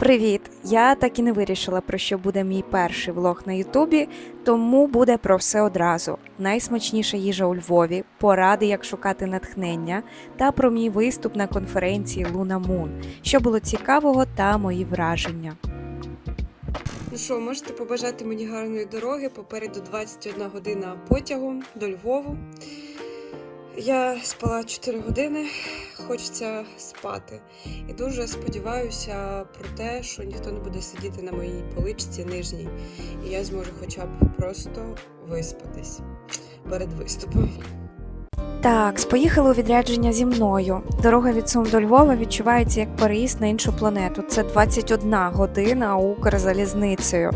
Привіт! Я так і не вирішила, про що буде мій перший влог на Ютубі, тому буде про все одразу: найсмачніша їжа у Львові, поради, як шукати натхнення, та про мій виступ на конференції Луна Мун, що було цікавого та мої враження. Ну що, можете побажати мені гарної дороги. Попереду 21 година потягом до Львову. Я спала 4 години, хочеться спати. І дуже сподіваюся про те, що ніхто не буде сидіти на моїй поличці нижній, і я зможу хоча б просто виспатись перед виступом. Так, поїхали у відрядження зі мною. Дорога від Сум до Львова відчувається як переїзд на іншу планету. Це 21 година Укрзалізницею.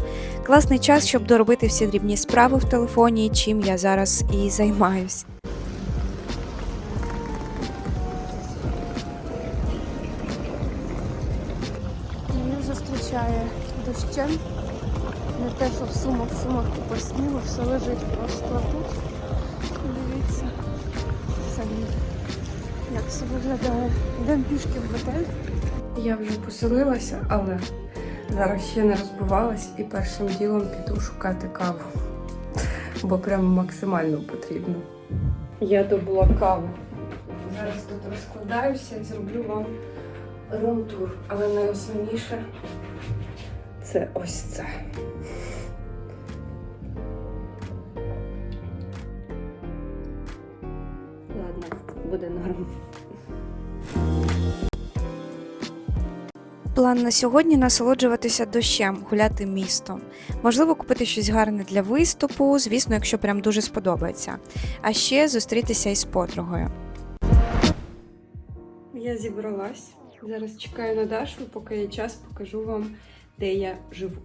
Класний час, щоб доробити всі дрібні справи в телефоні, чим я зараз і займаюсь. Дощем. Не те, що в сумах, в сумах тупо снігу, все лежить просто тут. Дивіться, самі, як все виглядає. Йдемо пішки в готель. Я вже поселилася, але зараз ще не розбивалась і першим ділом піду шукати каву. Бо прям максимально потрібно. Я добула каву. Зараз тут розкладаюся і зроблю вам рум-тур. Але найосновніше це ось це. Ладно, буде норм. План на сьогодні насолоджуватися дощем, гуляти містом. Можливо, купити щось гарне для виступу, звісно, якщо прям дуже сподобається. А ще зустрітися із подругою. Я зібралась. Зараз чекаю на Дашу, поки є час, покажу вам, де я живу.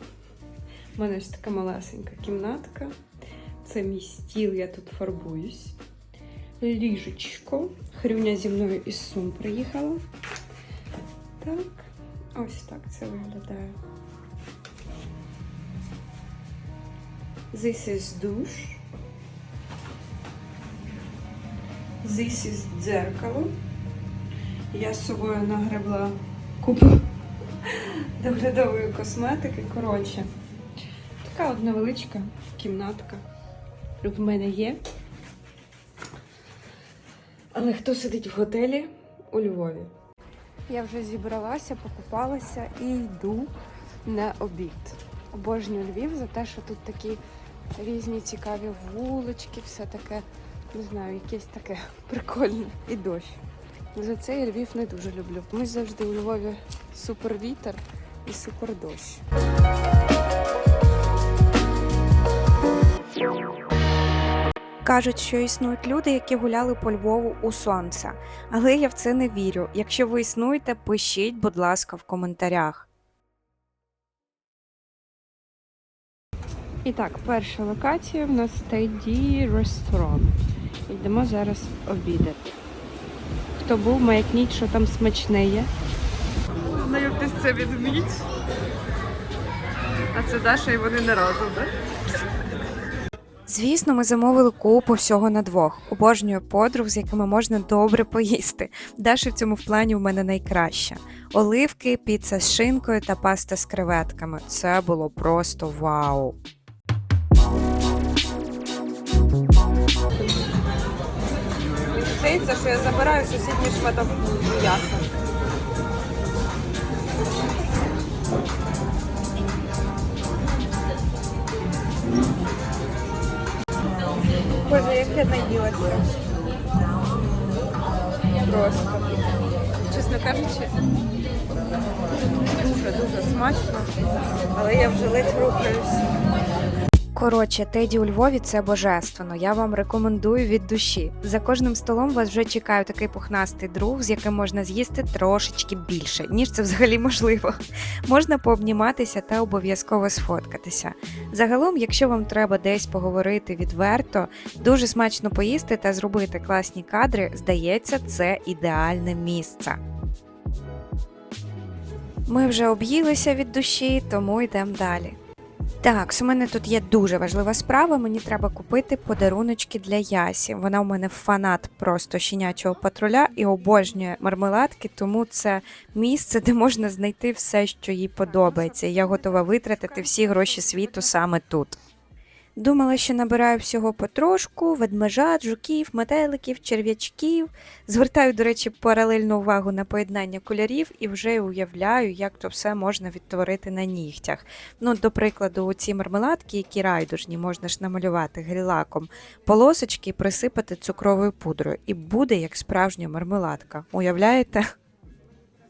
У мене ось така малесенька кімнатка. Це мій стіл, я тут фарбуюсь. Ліжечко. Хрюня зі мною із Сум приїхала. Так, ось так це виглядає. This is душ. This is дзеркало. Я з собою нагребла купу доглядової косметики. Коротше, така от невеличка кімнатка в мене є. Але хто сидить в готелі у Львові? Я вже зібралася, покупалася і йду на обід. Обожнюю Львів за те, що тут такі різні цікаві вулички, все таке, не знаю, якесь таке прикольне і дощ. За це я Львів не дуже люблю. Ми завжди у Львові супер вітер і супер дощ. Кажуть, що існують люди, які гуляли по Львову у сонце. Але я в це не вірю. Якщо ви існуєте, пишіть, будь ласка, в коментарях. І так, перша локація в нас Тайді Ресторан. Йдемо зараз обідати. Хто був, маякніть, що там смачне є. Це відмідь. А це Даша і вони не разом, так? Звісно, ми замовили купу всього на двох. Обожнюю подруг, з якими можна добре поїсти. Даша в цьому в плані в мене найкраща. Оливки, піца з шинкою та паста з креветками. Це було просто вау. Здається, що я забираю сусідній шматок м'яса. Боже, як я наїлася. Просто. Чесно кажучи, дуже-дуже смачно, але я вже ледь рухаюсь. Коротше, Теді у Львові це божественно. Я вам рекомендую від душі. За кожним столом вас вже чекає такий пухнастий друг, з яким можна з'їсти трошечки більше, ніж це взагалі можливо. Можна пообніматися та обов'язково сфоткатися. Загалом, якщо вам треба десь поговорити відверто, дуже смачно поїсти та зробити класні кадри, здається, це ідеальне місце. Ми вже об'їлися від душі, тому йдемо далі. Так, у мене тут є дуже важлива справа. Мені треба купити подаруночки для Ясі. Вона у мене фанат просто щенячого патруля і обожнює мармеладки, тому це місце, де можна знайти все, що їй подобається. Я готова витратити всі гроші світу саме тут. Думала, що набираю всього потрошку, ведмежат, жуків, метеликів, черв'ячків. Звертаю, до речі, паралельну увагу на поєднання кольорів і вже уявляю, як то все можна відтворити на нігтях. Ну, до прикладу, ці мармеладки, які райдужні, можна ж намалювати гель-лаком, полосочки присипати цукровою пудрою, і буде як справжня мармеладка. Уявляєте?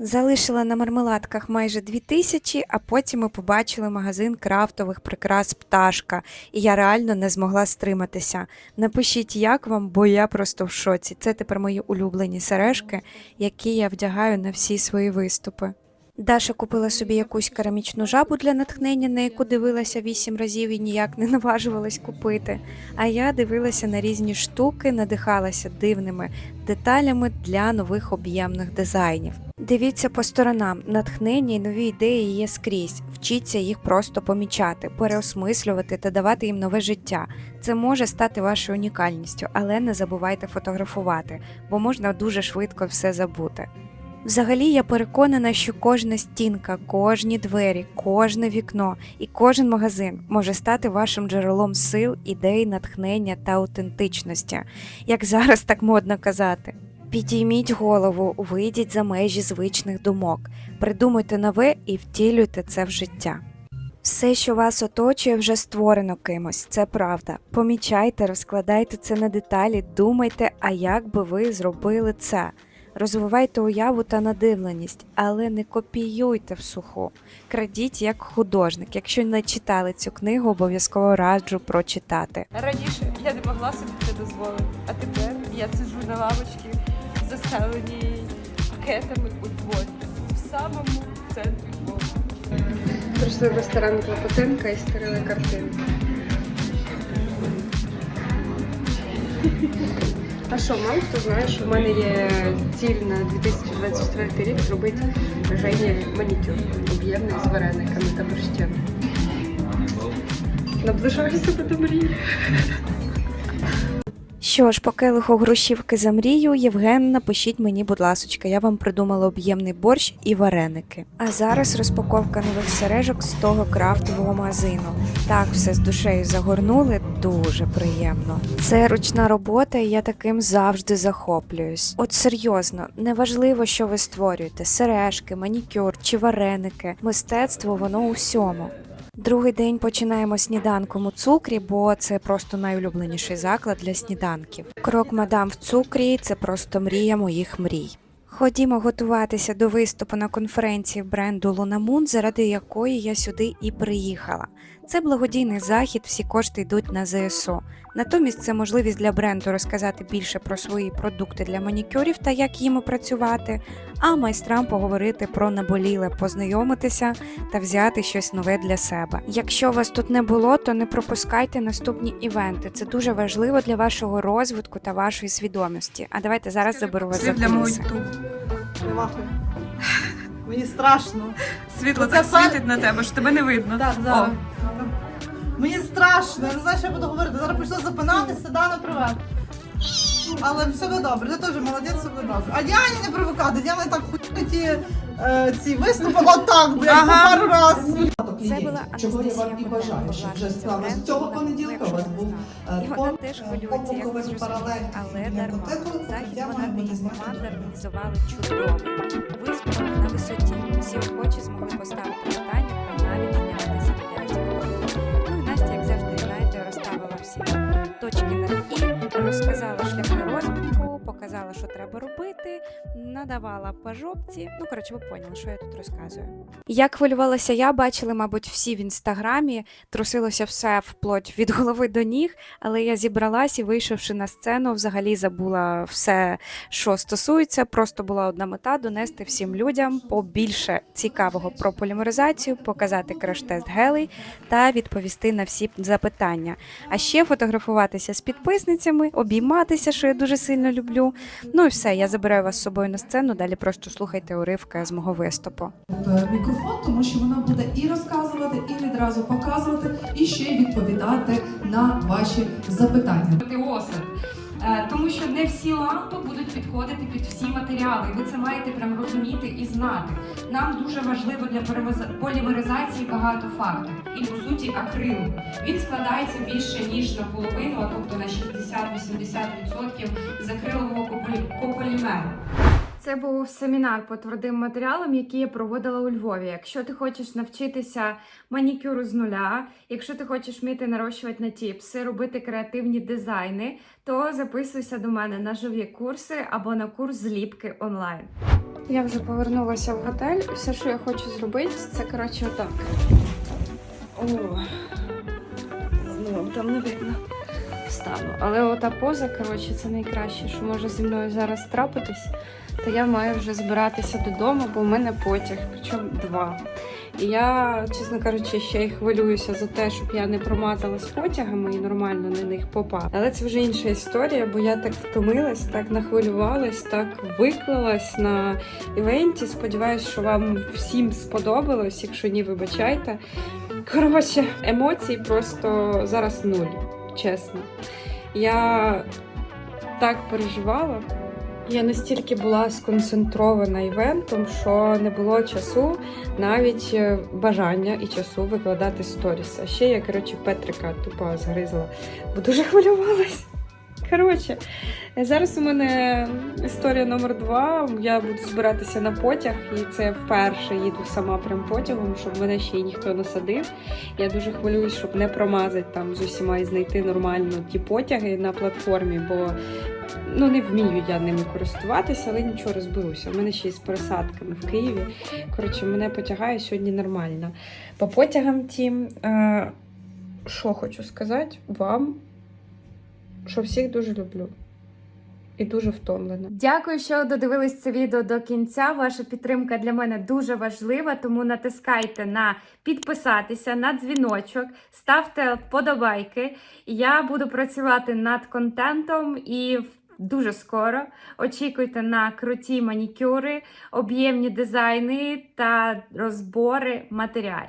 Залишила на мармеладках майже дві тисячі, а потім ми побачили магазин крафтових прикрас пташка, і я реально не змогла стриматися. Напишіть, як вам, бо я просто в шоці. Це тепер мої улюблені сережки, які я вдягаю на всі свої виступи. Даша купила собі якусь керамічну жабу для натхнення, на яку дивилася вісім разів і ніяк не наважувалась купити. А я дивилася на різні штуки, надихалася дивними деталями для нових об'ємних дизайнів. Дивіться по сторонам, натхнення і нові ідеї є скрізь. Вчіться їх просто помічати, переосмислювати та давати їм нове життя. Це може стати вашою унікальністю, але не забувайте фотографувати, бо можна дуже швидко все забути. Взагалі я переконана, що кожна стінка, кожні двері, кожне вікно і кожен магазин може стати вашим джерелом сил, ідей, натхнення та аутентичності, як зараз так модно казати. Підійміть голову, вийдіть за межі звичних думок, придумайте нове і втілюйте це в життя. Все, що вас оточує, вже створено кимось, це правда. Помічайте, розкладайте це на деталі, думайте, а як би ви зробили це. Розвивайте уяву та надивленість, але не копіюйте в суху. Крадіть як художник. Якщо не читали цю книгу, обов'язково раджу прочитати. Раніше я не могла собі це дозволити, а тепер я сиджу на лавочці, застеленій пакетами у Львові, в самому центрі Львова. Прийшли в ресторан Клопотенка і створили картину. А що, мало хто знає, що в мене є ціль на 2024 рік зробити Жені манікюр об'ємний з варениками та борщем. Наближаюся до мрії. Що ж, по келиху грушівки за мрію, Євген, напишіть мені, будь ласочка, я вам придумала об'ємний борщ і вареники. А зараз розпаковка нових сережок з того крафтового магазину. Так, все з душею загорнули, дуже приємно. Це ручна робота, і я таким завжди захоплююсь. От серйозно, неважливо, що ви створюєте: сережки, манікюр чи вареники. Мистецтво воно у всьому. Другий день починаємо сніданком у цукрі, бо це просто найулюбленіший заклад для сніданків. Крок мадам в цукрі це просто мрія моїх мрій. Ходімо готуватися до виступу на конференції бренду Лунамун, заради якої я сюди і приїхала. Це благодійний захід, всі кошти йдуть на ЗСУ. Натомість це можливість для бренду розказати більше про свої продукти для манікюрів та як їм працювати, а майстрам поговорити про наболіле, познайомитися та взяти щось нове для себе. Якщо вас тут не було, то не пропускайте наступні івенти. Це дуже важливо для вашого розвитку та вашої свідомості. А давайте зараз заберу вас за куліси. Мені страшно. Світло Оце так світить на тебе, що тебе не видно. Так, зараз. Мені страшно, я не знаю, що я буду говорити. Зараз почну запинатися, да, наприклад. Але все буде добре, ти теж молодець, все буде добре. А Діані не привикати, Діана так хуй ті, е, ці виступи, отак, блядь, Ага. пару раз. Це була чого я вам і бажаю, щоб вже саме з цього понеділка у вас був не е, помилковий паралель. але дарма. Захід вона та її команда організували чудово. Виступ на висоті. Всі охочі змогли поставити питання та навіть точки над і, розказала шлях розвитку, показала, що треба робити, надавала по жопці. Ну, коротше, ви поняли, що я тут розказую. Як хвилювалася я, бачили, мабуть, всі в інстаграмі, трусилося все вплоть від голови до ніг, але я зібралась і, вийшовши на сцену, взагалі забула все, що стосується. Просто була одна мета донести всім людям побільше цікавого про полімеризацію, показати краш-тест гелей та відповісти на всі запитання. А ще фотографуватися з підписницями, обійматися, що я дуже сильно люблю. Ну і все, я забираю вас з собою на сцену. Далі просто слухайте уривки з мого виступу. в мікрофон, тому що вона буде і розказувати, і відразу показувати, і ще й відповідати на ваші запитання. осад. Е, Тому що не всі лампи будуть підходити під всі матеріали. Ви це маєте прям розуміти і знати. Нам дуже важливо для полімеризації багато факторів. І по суті акрилу. Він складається більше ніж наполовину, а тобто на 60-80% з акрилового кополімеру. Це був семінар по твердим матеріалам, який я проводила у Львові. Якщо ти хочеш навчитися манікюру з нуля, якщо ти хочеш вміти нарощувати на тіпси, робити креативні дизайни, то записуйся до мене на живі курси або на курс зліпки онлайн. Я вже повернулася в готель. Все, що я хочу зробити, це коротше отак. О, ну там не видно. Встану. Але ота поза, коротше, це найкраще, що може зі мною зараз трапитись. Та я маю вже збиратися додому, бо в мене потяг, причому два. І я, чесно кажучи, ще й хвилююся за те, щоб я не промазалась потягами і нормально на них попала. Але це вже інша історія, бо я так втомилась, так нахвилювалась, так виклалась на івенті. Сподіваюсь, що вам всім сподобалось. Якщо ні, вибачайте. Коротше, емоцій просто зараз нуль, чесно. Я так переживала. Я настільки була сконцентрована івентом, що не було часу, навіть е, бажання і часу викладати сторіс. А ще я, коротше, Петрика тупо згризла, бо дуже хвилювалась. Коротше, зараз у мене історія номер два. Я буду збиратися на потяг, і це вперше їду сама прям потягом, щоб мене ще й ніхто не садив. Я дуже хвилююсь, щоб не промазати там з усіма і знайти нормально ті потяги на платформі, бо ну не вмію я ними користуватися, але нічого розберуся. У мене ще й з пересадками в Києві. Коротше, мене потягає сьогодні нормально. По потягам тім, е, що хочу сказати вам, що всіх дуже люблю. І дуже втомлена. Дякую, що додивились це відео до кінця. Ваша підтримка для мене дуже важлива, тому натискайте на підписатися, на дзвіночок, ставте вподобайки. Я буду працювати над контентом і в- дуже скоро очікуйте на круті манікюри, об'ємні дизайни та розбори матеріалів.